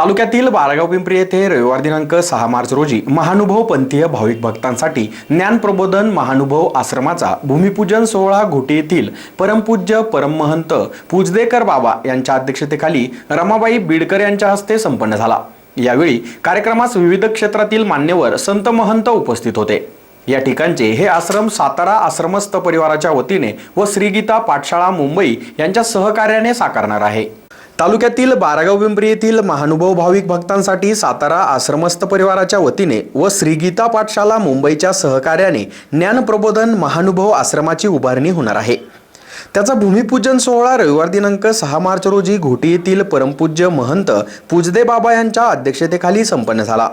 तालुक्यातील बाळगाव पिंपरी येथे रविवार दिनांक सहा मार्च रोजी महानुभव पंथीय भाविक भक्तांसाठी ज्ञानप्रबोधन महानुभव आश्रमाचा भूमिपूजन सोहळा घोटी येथील परमपूज्य परममहंत पूजदेकर बाबा यांच्या अध्यक्षतेखाली रमाबाई बीडकर यांच्या हस्ते संपन्न झाला. यावेळी कार्यक्रमास विविध क्षेत्रातील मान्यवर संत महंत उपस्थित होते. या ठिकाणचे हे आश्रम सातारा आश्रमस्थ परिवाराच्या वतीने व श्रीगीता पाठशाळा मुंबई यांच्या सहकार्याने साकारणार आहे. तालुक्यातील बारागाव पिंपरी येथील महानुभव भाविक भक्तांसाठी सातारा आश्रमस्थ परिवाराच्या वतीने व श्रीगीता पाठशाला मुंबईच्या सहकार्याने ज्ञानप्रबोधन महानुभव आश्रमाची उभारणी होणार आहे. त्याचा भूमिपूजन सोहळा रविवार दिनांक सहा मार्च रोजी घोटी येथील परमपूज्य महंत पूजदे बाबा यांच्या अध्यक्षतेखाली संपन्न झाला.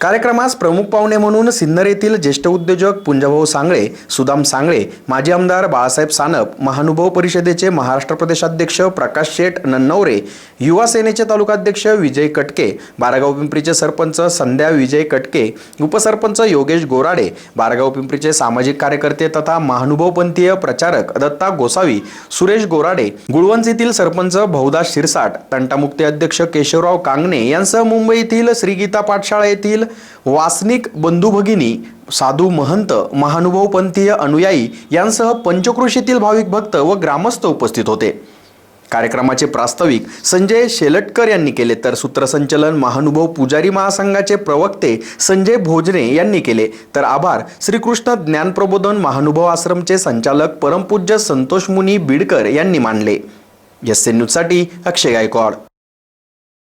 कार्यक्रमास प्रमुख पाहुणे म्हणून सिन्नर येथील ज्येष्ठ उद्योजक पुंजभाऊ सांगळे सुदाम सांगळे माजी आमदार बाळासाहेब सानप महानुभव परिषदेचे महाराष्ट्र प्रदेशाध्यक्ष प्रकाश शेठ नन्नवरे युवा सेनेचे तालुकाध्यक्ष विजय कटके बारागाव पिंपरीचे सरपंच संध्या विजय कटके उपसरपंच योगेश गोराडे बारागाव पिंपरीचे सामाजिक कार्यकर्ते तथा महानुभवपंथीय प्रचारक दत्ता गोसावी सुरेश गोराडे गुळवंच येथील सरपंच बहुदास शिरसाट तंटामुक्ती अध्यक्ष केशवराव कांगणे यांसह मुंबईतील श्रीगीता पाठशाळा येथील वासनिक बंधू भगिनी साधू महंत महानुभवपंथीय अनुयायी यांसह पंचकृषीतील भाविक भक्त व ग्रामस्थ उपस्थित होते. कार्यक्रमाचे प्रास्ताविक संजय शेलटकर यांनी केले तर सूत्रसंचलन महानुभव पुजारी महासंघाचे प्रवक्ते संजय भोजने यांनी केले. तर आभार श्रीकृष्ण ज्ञानप्रबोधन महानुभव आश्रमचे संचालक परमपूज्य संतोष मुनी बिडकर यांनी मानले. एस एन न्यूजसाठी अक्षय गायकवाड.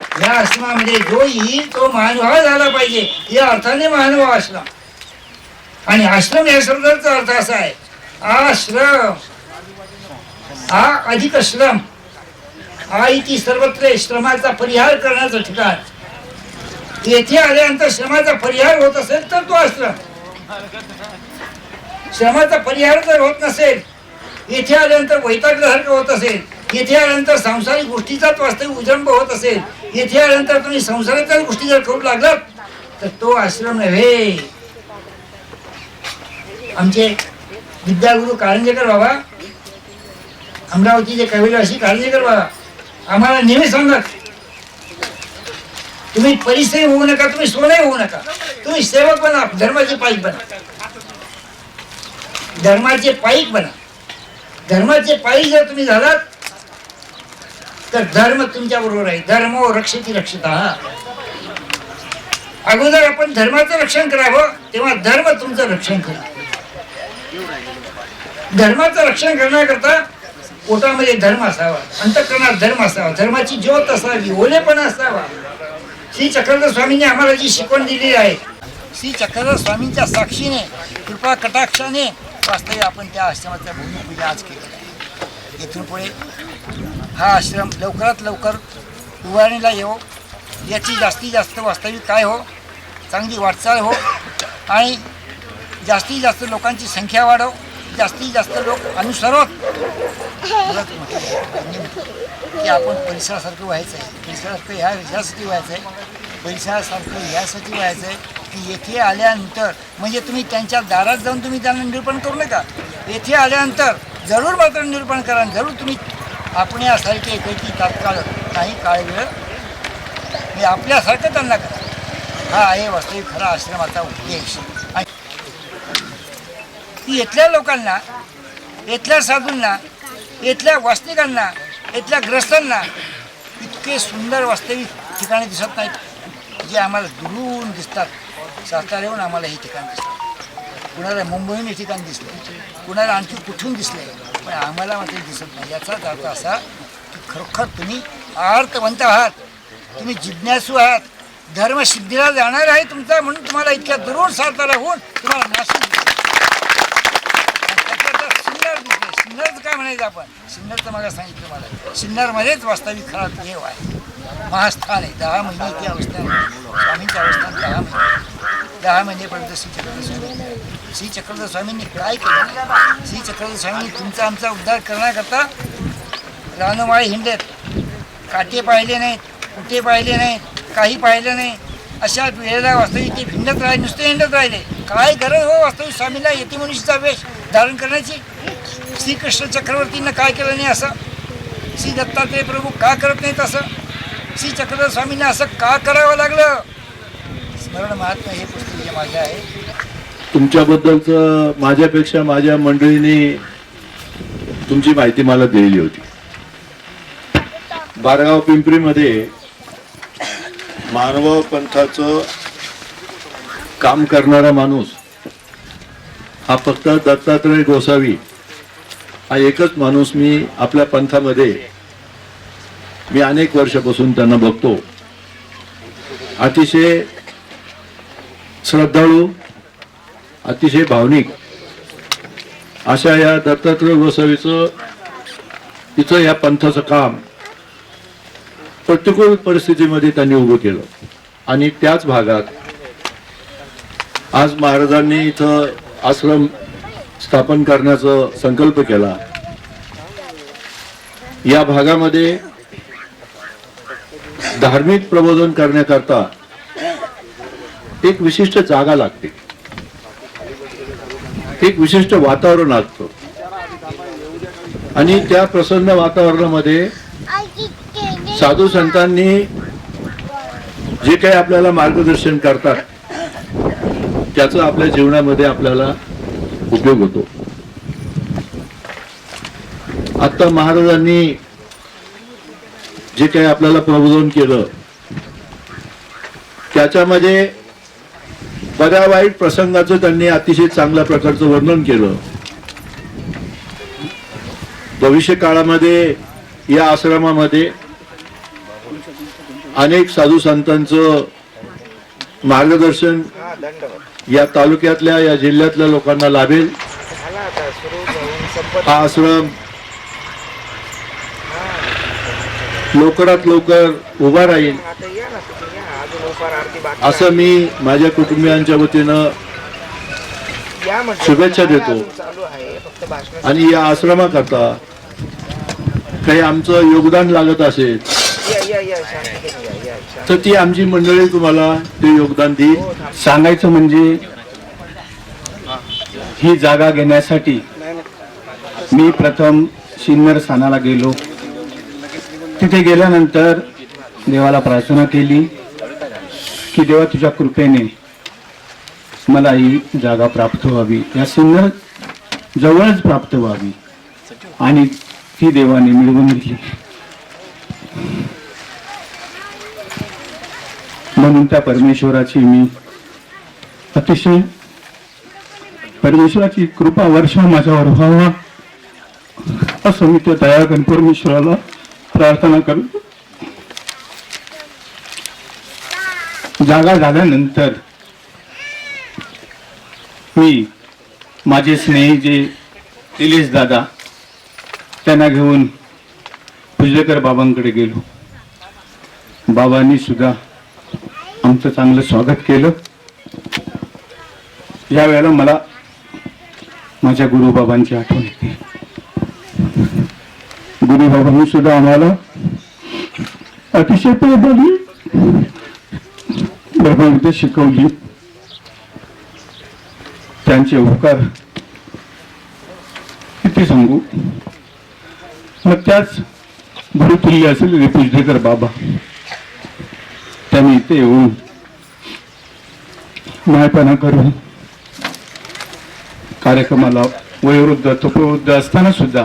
या आश्रमामध्ये म्हणजे जो येईल तो महानुभाव झाला पाहिजे या अर्थाने महानुभाव आश्रम. आणि आश्रम या शब्दाचा अर्थ असा आहे आश्रम. हा अधिक श्रम. हा इथे सर्वत्र श्रमाचा परिहार करण्याचं ठिकाण. येथे आल्यानंतर श्रमाचा परिहार होत असेल तर तो आश्रम. श्रमाचा परिहार जर होत नसेल येथे आल्यानंतर वैताग्यासारखं होत असेल येथे आल्यानंतर सांसारिक गोष्टीचाच वास्तविक उजंब होत असेल येथे आल्यानंतर तुम्ही संसाराच्याच गोष्टी जर करू लागलात तर तो आश्रम नव्हे. आमचे विद्यागुरु कारंजेकर बाबा अमरावतीचे कविराशी कारंजेकर बाबा आम्हाला नेहमी सांगत तुम्ही परिसरी होऊ नका तुम्ही सोने होऊ नका. तुम्ही सेवक बना धर्माचे पाईक बना. धर्माचे पाईक बना. धर्माचे पायी जर तुम्ही झालात तर धर्म तुमच्या बरोबर आहे. धर्म रक्षती रक्षिता अगोदर आपण धर्माचं रक्षण करावं तेव्हा धर्म तुमचं रक्षण करा. धर्माचं रक्षण करण्याकरता पोटामध्ये धर्म असावा अंतकरणात धर्म असावा धर्माची ज्योत असावी ओलेपणा असावा. श्री चक्रधर स्वामींनी आम्हाला जी शिकवण दिलेली आहे श्री चक्रधर स्वामींच्या साक्षीने कृपा कटाक्षाने वास्तव्य आपण त्या आश्रमाच्या भूमिपूजा आज केलेली आहे. इथून पुढे हा आश्रम लवकरात लवकर उभारणीला येवो. याची जास्तीत जास्त वास्तविक काय हो? चांगली वाटचाल हो. आणि जास्तीत जास्त लोकांची संख्या वाढव. जास्तीत जास्त लोक अनुसरवत की आपण परिसरासारखं व्हायचं आहे. परिसरासारखं ह्या ह्यासाठी व्हायचं आहे. परिसरासारखं ह्यासाठी व्हायचं आहे की येथे आल्यानंतर म्हणजे तुम्ही त्यांच्या दारात जाऊन तुम्ही त्यांना निरूपण करू नका. येथे आल्यानंतर जरूर मात्र निरूपण करा. आणि जरूर तुम्ही आपण यासारखे एकाची तात्काळ काही काळ वेळ मी आपल्यासारखं त्यांना करा. हा आहे वास्तविक खरा आश्रमाचा उद्देश. ती की इथल्या लोकांना इथल्या साधूंना इथल्या वास्तविकांना इथल्या ग्रस्तांना इतके सुंदर वास्तविक ठिकाणे दिसत नाहीत जे आम्हाला दुरून दिसतात. साताऱ्याहून आम्हाला हे ठिकाण दिसतं. कुणाला मुंबईहून हे ठिकाण दिसलं कुणाला आणखी कुठून दिसले पण आम्हाला मात्र दिसत नाही. याचाच अर्थ असा की खरोखर तुम्ही अर्थवंत आहात. तुम्ही जिज्ञासू आहात. धर्मसिद्धीला जाणार आहे तुमचा म्हणून तुम्हाला इतक्या दुरून सातारा होऊन तुम्हाला नाशिक सिन्नर सिन्नरचं काय म्हणायचं आपण? सिन्नरचं मला सांगितलं मला. सिन्नरमध्येच वास्तविक खरा देव आहे. महास्थान आहे. दहा महिने ती अवस्था स्वामींच्या अवस्थान दहा महिने. दहा महिनेपर्यंत सिद्ध श्री चक्रधर स्वामींनी काय केलं. श्री चक्रधर स्वामींनी तुमचा आमचा उद्धार करण्याकरता रानोमाळी हिंडत काटे पाहिले नाहीत कुठे पाहिले नाहीत काही पाहिलं नाही. अशा वेळेला वास्तविक ते भिंडत राहिले नुसते हिंडत राहिले. काय गरज हो वास्तविक स्वामीला? येते मनुष्याचा वेश धारण करण्याची? श्रीकृष्ण चक्रवर्तींना काय केलं नाही असं? श्री दत्तात्रय प्रभू का करत नाहीत असं? श्री चक्रधर स्वामींना असं का करावं लागलं? स्मरण महात्मा हे पुस्तक जे माझं आहे. तुमच्याबद्दलचं माझ्यापेक्षा माझ्या मंडळीने तुमची माहिती मला दिलेली होती. बारगाव पिंपरीमध्ये मानव पंथाचं काम करणारा माणूस हा फक्त दत्तात्रय गोसावी हा एकच माणूस मी आपल्या पंथामध्ये मी अनेक वर्षापासून त्यांना बघतो. अतिशय श्रद्धाळू अतिशय भावनिक. अशा या दत्तात्रय गोसावीचं तिचं या पंथाचं काम प्रतिकूल परिस्थितीमध्ये त्यांनी उभं केलं. आणि त्याच भागात आज महाराजांनी इथं आश्रम स्थापन करण्याचा संकल्प केला. या भागामध्ये धार्मिक प्रबोधन करण्याकरता एक विशिष्ट जागा लागते. एक विशिष्ट वातावरण असतं. आणि त्या प्रसन्न वातावरणामध्ये साधू संतांनी जे काही आपल्याला मार्गदर्शन करतात त्याचा आपल्या जीवनामध्ये आपल्याला उपयोग होतो. आता महाराजांनी जे काही आपल्याला प्रबोधन केलं त्याच्यामध्ये बऱ्या वाईट प्रसंगाचं त्यांनी अतिशय चांगल्या प्रकारचं वर्णन केलं. भविष्य काळामध्ये या आश्रमामध्ये अनेक साधू संतांचं मार्गदर्शन या तालुक्यातल्या या जिल्ह्यातल्या लोकांना लाभेल. हा आश्रम लवकरात लवकर उभा राहील. असं मी माझ्या कुटुंबियांच्या वतीनं शुभेच्छा देतो. आणि या आश्रमाकरता काही आमचं योगदान लागत असेल तर ती आमची मंडळी तुम्हाला ते योगदान देईल. सांगायचं म्हणजे ही जागा घेण्यासाठी मी प्रथम सिन्नर स्थानाला गेलो. तिथे गेल्यानंतर देवाला प्रार्थना केली. की देवा तुझ्या कृपेने मला ही जागा प्राप्त व्हावी. या सुंदर जवळच प्राप्त व्हावी. आणि ती देवाने मिळवून दिली. म्हणून त्या परमेश्वराची मी अतिशय परमेश्वराची कृपा वर्षा माझ्यावर व्हावा असं मी त्या दयागण परमेश्वराला प्रार्थना करतो जागा झाल्यानंतर मी माझे स्नेही जे निलेश दादा त्यांना घेऊन पुजलेकर बाबांकडे गेलो. बाबांनी सुद्धा आमचं चांगलं स्वागत केलं. यावेळेला मला माझ्या गुरुबाबांची आठवण येते. गुरुबाबांनी सुद्धा आम्हाला अतिशय प्रेमाने ब्रह्मविद्या शिकवली. त्यांचे उपकार किती सांगू? मग त्याच गुरुतुल्य असेल पूजनेकर बाबा. त्यांनी इथे येऊन मायपणा करून कार्यक्रमाला वयोवृद्ध तपवृद्ध असताना सुद्धा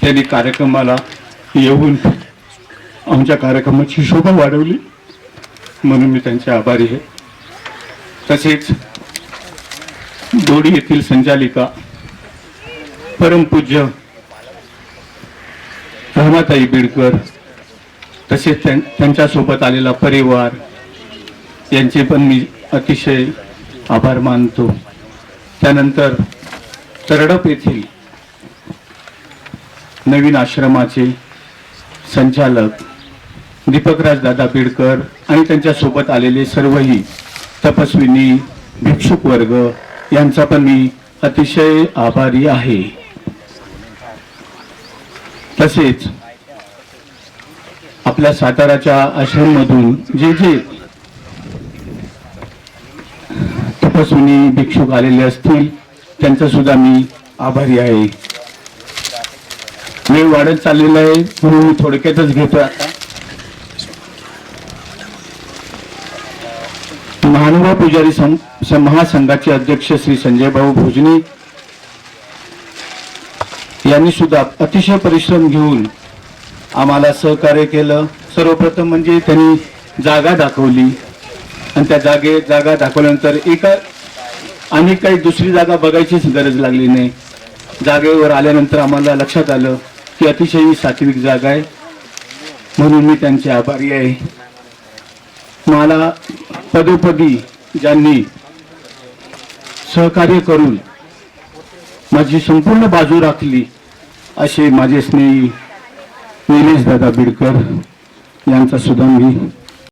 त्यांनी कार्यक्रमाला येऊन आमच्या कार्यक्रमाची शोभा वाढवली. म्हणून मी त्यांचे आभारी आहे. तसेच दोडी येथील संचालिका परमपूज्य रहमाताई बिडकर तसेच त्यांच्यासोबत आलेला परिवार यांचे पण मी अतिशय आभार मानतो. त्यानंतर तरडप येथील नवीन आश्रमाचे संचालक दीपकराज दादा बिडकर आणि त्यांच्यासोबत आलेले सर्वही तपस्विनी भिक्षुक वर्ग यांचा पण मी अतिशय आभारी आहे. तसेच आपल्या साताराच्या आश्रममधून जे जे तपस्विनी भिक्षुक आलेले असतील त्यांचा सुद्धा मी आभारी आहे. वेळ वाढत चाललेला आहे म्हणून मी थोडक्यातच घेतो आता. महानुभाव पुजारी सं- महासंघाचे अध्यक्ष श्री संजय भाऊ भोजनी यांनी सुद्धा अतिशय परिश्रम घेऊन आम्हाला सहकार्य केलं. सर्वप्रथम म्हणजे त्यांनी जागा दाखवली. आणि त्या जागे जागा दाखवल्यानंतर एका आणि काही दुसरी जागा बघायचीच गरज लागली नाही. जागेवर आल्यानंतर आम्हाला लक्षात आलं की अतिशय ही सात्विक जागा आहे. म्हणून मी त्यांचे आभारी आहे. मला पदोपदी ज्यांनी सहकार्य करून माझी संपूर्ण बाजू राखली असे माझे स्नेही निलेश दादा बिडकर यांचा सुद्धा मी